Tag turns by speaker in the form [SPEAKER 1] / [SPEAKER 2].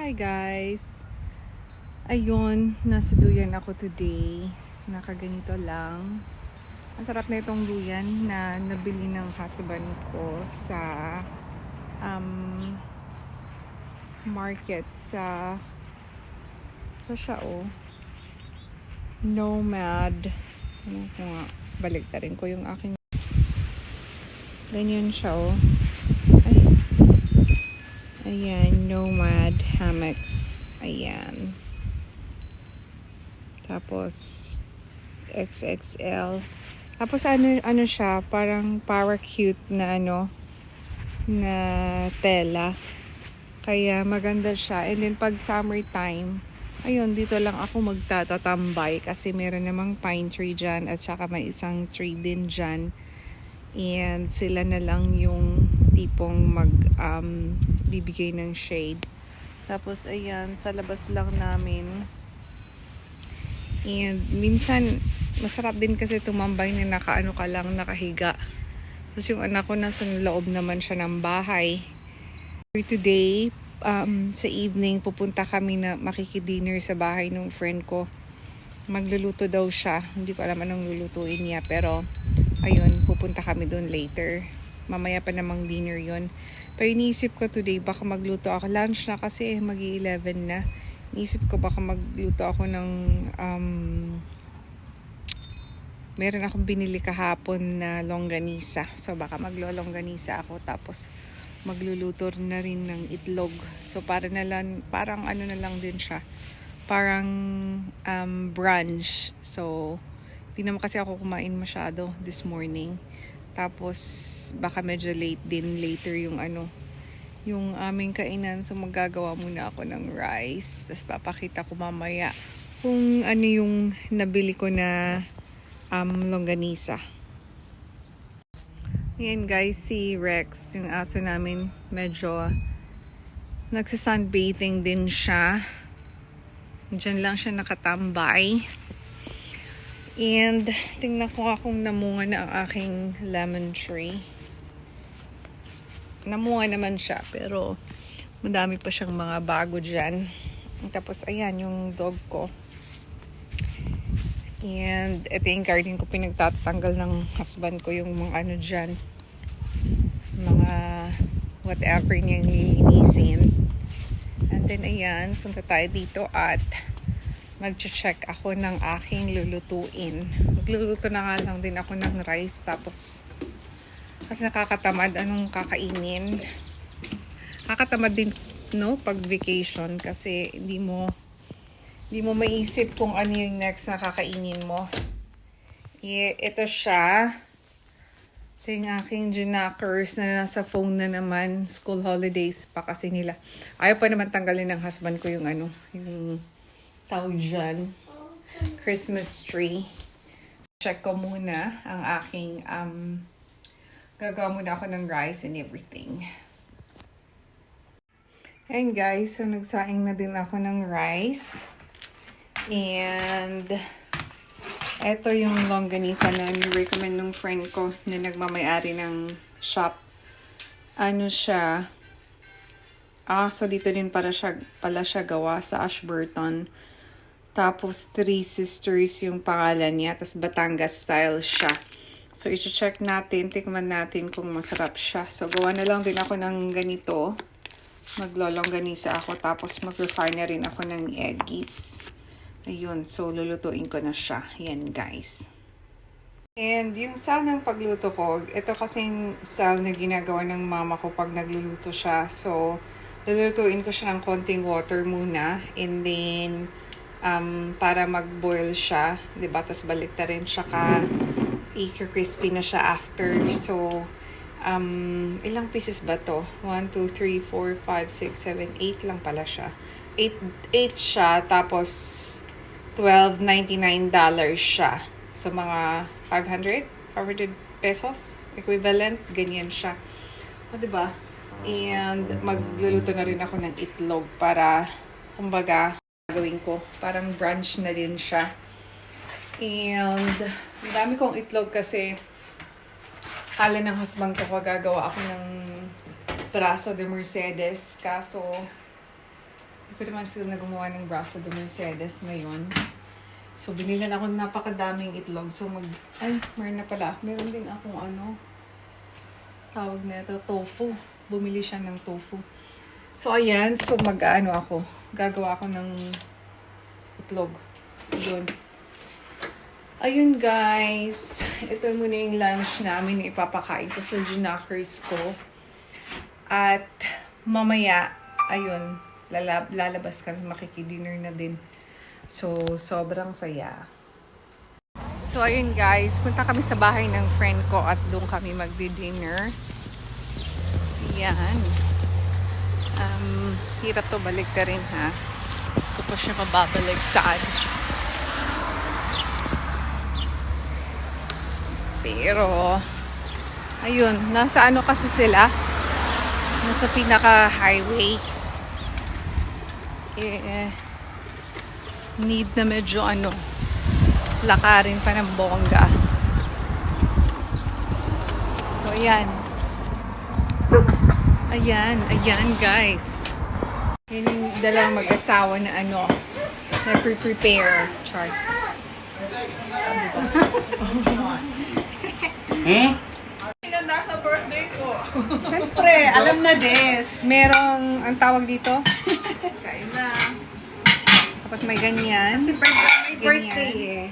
[SPEAKER 1] Hi guys! Ayun, nasa duyan ako today. Nakaganito lang. Ang sarap na itong duyan na nabili ng husband ko sa um, market sa sa siya oh. Nomad. Ano ko nga, baligtarin ko yung aking ganyan siya oh. Ay, Ayan, Nomad Hammocks. Ayan. Tapos, XXL. Tapos, ano, ano siya, parang paracute na ano, na tela. Kaya maganda siya. And then, pag summertime, ayun, dito lang ako magtatatambay kasi meron namang pine tree dyan at saka may isang tree din dyan. And sila na lang yung tipong mag um, bibigay ng shade. Tapos ayan, sa labas lang namin. And minsan masarap din kasi tumambay na nakaano ka lang, nakahiga. Tapos yung anak ko nasa loob naman siya ng bahay. For today, um, sa evening, pupunta kami na makikidinner sa bahay ng friend ko. Magluluto daw siya. Hindi ko alam anong lulutuin niya. Pero, ayun, pupunta kami doon later. Mamaya pa namang dinner yon Pero iniisip ko today, baka magluto ako. Lunch na kasi, mag 11 na. Iniisip ko baka magluto ako ng... Um, meron akong binili kahapon na longganisa. So, baka maglo-longganisa ako. Tapos, magluluto na rin ng itlog. So, para na lang, parang ano na lang din siya. Parang um, brunch. So, hindi naman kasi ako kumain masyado this morning. Tapos, baka medyo late din later yung ano, yung aming kainan. So, magagawa muna ako ng rice. Tapos, papakita ko mamaya kung ano yung nabili ko na um, longganisa. Ayan guys, si Rex, yung aso namin, medyo nagsisunbathing din siya. Diyan lang siya nakatambay. And, tingnan ko nga kung namunga na ang aking lemon tree. Namunga naman siya, pero madami pa siyang mga bago dyan. Tapos, ayan, yung dog ko. And, ito yung garden ko, pinagtatanggal ng husband ko yung mga ano dyan. Mga whatever niyang lilinisin. And then, ayan, punta tayo dito at mag-check ako ng aking lulutuin. Magluluto na nga lang din ako ng rice tapos kasi nakakatamad anong kakainin. Nakakatamad din no pag vacation kasi hindi mo hindi mo maisip kung ano yung next na kakainin mo. I, ito siya. Ito yung aking Junakers na nasa phone na naman. School holidays pa kasi nila. Ayaw pa naman tanggalin ng husband ko yung ano, yung tawag dyan, Christmas tree. Check ko muna ang aking, um, gagawa muna ako ng rice and everything. Ayun guys, so nagsaing na din ako ng rice. And, eto yung longganisa na ni-recommend ng friend ko na nagmamayari ng shop. Ano siya, Ah, so dito din para siya, pala siya gawa sa Ashburton. Tapos, Three Sisters yung pangalan niya. Tapos, Batangas style siya. So, i-check natin, tikman natin kung masarap siya. So, gawa na lang din ako ng ganito. Maglolongganisa ako. Tapos, mag-refine na rin ako ng eggies. Ayun. So, lulutuin ko na siya. Yan, guys. And yung sal ng pagluto ko, ito kasing sal na ginagawa ng mama ko pag nagluluto siya. So, lulutuin ko siya ng konting water muna. And then, um, para mag-boil siya. Diba? Tapos balik na rin siya ka i-crispy na siya after. So, um, ilang pieces ba to? 1, 2, 3, 4, 5, 6, 7, 8 lang pala siya. 8, 8 siya. Tapos, $12.99 siya. So, mga 500? 500 pesos? Equivalent? Ganyan siya. O, diba? And, magluluto na rin ako ng itlog para, kumbaga, gagawin ko. Parang brunch na din siya. And, dami kong itlog kasi kala ng husband ko gagawa ako ng braso de Mercedes. Kaso, Hindi ko naman feel na gumawa ng braso de Mercedes ngayon. So, binilan ako ng napakadaming itlog. So, mag... Ay, meron na pala. Meron din akong ano, tawag na ito, tofu. Bumili siya ng tofu. So, ayan. So, mag-ano ako. Gagawa ako ng itlog. Yun. Ayun, guys. Ito muna yung lunch namin na ipapakain ko sa Junakers ko. At mamaya, ayun, lalab lalabas kami, makikidinner na din. So, sobrang saya. So, ayun guys, punta kami sa bahay ng friend ko at doon kami magdi-dinner. Yan. Um, hirap to balik ka rin ha. Ko pa siya mababaliktad. Pero, ayun, nasa ano kasi sila? Nasa pinaka-highway. Eh, need na medyo ano, lakarin pa ng bongga. So, ayan. Ayan, ayan guys. Yan yung dalawang mag-asawa na ano, nag-prepare. Chart.
[SPEAKER 2] Hmm?
[SPEAKER 1] nasa birthday ko.
[SPEAKER 3] Siyempre, alam na des.
[SPEAKER 1] Merong, ang tawag dito?
[SPEAKER 3] Kain na.
[SPEAKER 1] Tapos may ganyan.
[SPEAKER 3] Kasi birthday, may
[SPEAKER 1] Ganyan.
[SPEAKER 3] birthday eh.